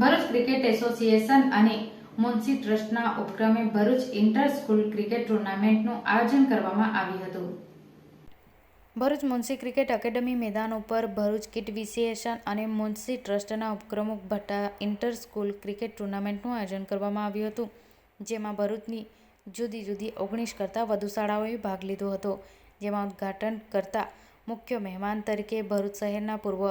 Bharuch cricket association અને મુન્સી ટ્રસ્ટના ઉપક્રમે ભરૂચ ઇન્ટર સ્કૂલ ક્રિકેટ ટુર્નામેન્ટનું આયોજન કરવામાં આવ્યું હતું. ભરૂચ મુન્સી ક્રિકેટ એકેડમી મેદાન ઉપર ભરૂચ કિટ વિસિએશન અને મુન્સી ટ્રસ્ટના ઉપપ્રમુખ ભટ્ટા ઇન્ટર સ્કૂલ ક્રિકેટ ટુર્નામેન્ટનું આયોજન કરવામાં આવ્યું હતું, જેમાં ભરૂચની જુદી જુદી ઓગણીસ કરતાં વધુ શાળાઓએ ભાગ લીધો હતો, જેમાં ઉદ્ઘાટન કરતા મુખ્ય મહેમાન તરીકે ભરૂચ શહેરના પૂર્વ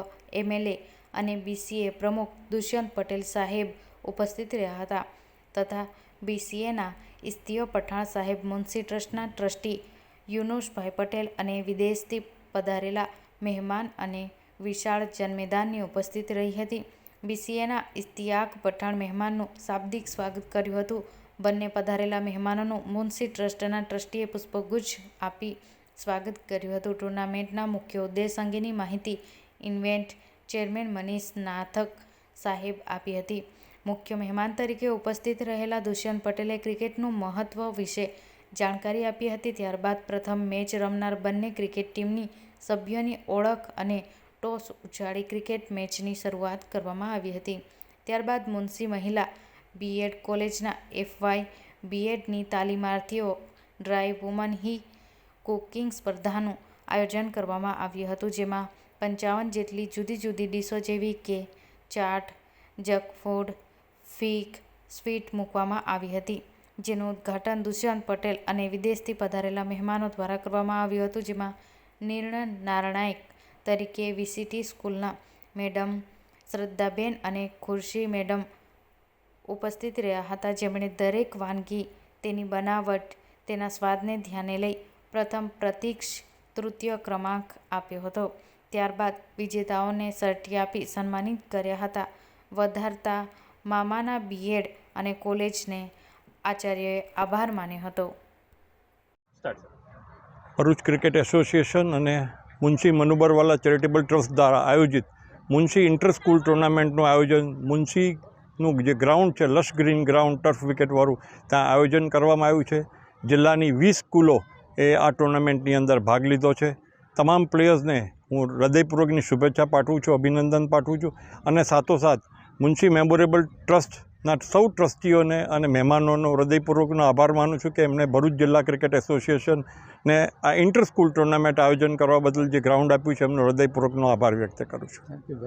એમએલએ અને બીસીએ પ્રમુખ દુષ્યંત પટેલ સાહેબ ઉપસ્થિત રહ્યા હતા તથા બીસીએના ઇસ્તીઓ પઠાણ સાહેબ મુનશી ટ્રસ્ટના ટ્રસ્ટી યુનુસભાઈ પટેલ અને વિદેશથી પધારેલા મહેમાન અને વિશાળ જન્મેદાનની ઉપસ્થિત રહી હતી. બીસીએના ઇસ્તિયાક પઠાણ મહેમાનનું શાબ્દિક સ્વાગત કર્યું હતું. બંને પધારેલા મહેમાનોનું મુનશી ટ્રસ્ટના ટ્રસ્ટીએ પુષ્પગુચ્છ આપી સ્વાગત કર્યું હતું. ટુર્નામેન્ટના મુખ્ય ઉદ્દેશ અંગેની માહિતી ઇન્વેન્ટ ચેરમેન મનીષ નાથક સાહેબ આપી હતી. મુખ્ય મહેમાન તરીકે ઉપસ્થિત રહેલા દુષ્યંત પટેલે ક્રિકેટનું મહત્વ વિશે જાણકારી આપી હતી. ત્યારબાદ પ્રથમ મેચ રમનાર બંને ક્રિકેટ ટીમની સભ્યોની ઓળખ અને ટોસ ઉછાળી ક્રિકેટ મેચની શરૂઆત કરવામાં આવી હતી. ત્યારબાદ મુનશી મહિલા બીએડ કોલેજના એફવાય બીએડની તાલીમાર્થીઓ ડ્રાઈવ વુમન હી કુકિંગ સ્પર્ધાનું આયોજન કરવામાં આવ્યું હતું, જેમાં પંચાવન જેટલી જુદી જુદી ડીશો જેવી કે ચાટ, જંક ફૂડ, ફીક, સ્વીટ મૂકવામાં આવી હતી, જેનું ઉદ્ઘાટન દુષ્યંત પટેલ અને વિદેશથી પધારેલા મહેમાનો દ્વારા કરવામાં આવ્યું હતું, જેમાં નિર્ણય નારણાયક તરીકે વીસીટી સ્કૂલના મેડમ શ્રદ્ધાબેન અને ખુરશી મેડમ ઉપસ્થિત રહ્યા હતા. જેમણે દરેક વાનગી તેની બનાવટ, તેના સ્વાદને ધ્યાને લઈ પ્રથમ પ્રતીક્ષ તૃતીય ક્રમાંક આપ્યો હતો. ત્યારબાદ વિજેતાઓને સર્ટી આપી સન્માનિત કર્યા હતા. વધારતા મામાના બીએડ અને કોલેજને આચાર્યએ આભાર માન્યો હતો. ભરૂચ ક્રિકેટ એસોસિએશન અને મુનશી મનુબરવાલા ચેરિટેબલ ટ્રસ્ટ દ્વારા આયોજિત મુનશી ઇન્ટર સ્કૂલ ટુર્નામેન્ટનું આયોજન મુનશીનું જે ગ્રાઉન્ડ છે લશ ગ્રીન ગ્રાઉન્ડ ટર્ફ વિકેટવાળું ત્યાં આયોજન કરવામાં આવ્યું છે. જિલ્લાની વીસ સ્કૂલો એ આ ટુર્નામેન્ટની અંદર ભાગ લીધો છે. તમામ પ્લેયર્સને હું હૃદયપૂર્વકની શુભેચ્છા પાઠવું છું, અભિનંદન પાઠવું છું અને સાથોસાથ મુનશી મેમોરેબલ ટ્રસ્ટના સૌ ટ્રસ્ટીઓને અને મહેમાનોનો હૃદયપૂર્વકનો આભાર માનું છું કે એમણે ભરૂચ જિલ્લા ક્રિકેટ એસોસિએશનને આ ઇન્ટર સ્કૂલ ટુર્નામેન્ટ આયોજન કરવા બદલ જે ગ્રાઉન્ડ આપ્યું છે એમનો હૃદયપૂર્વકનો આભાર વ્યક્ત કરું છું.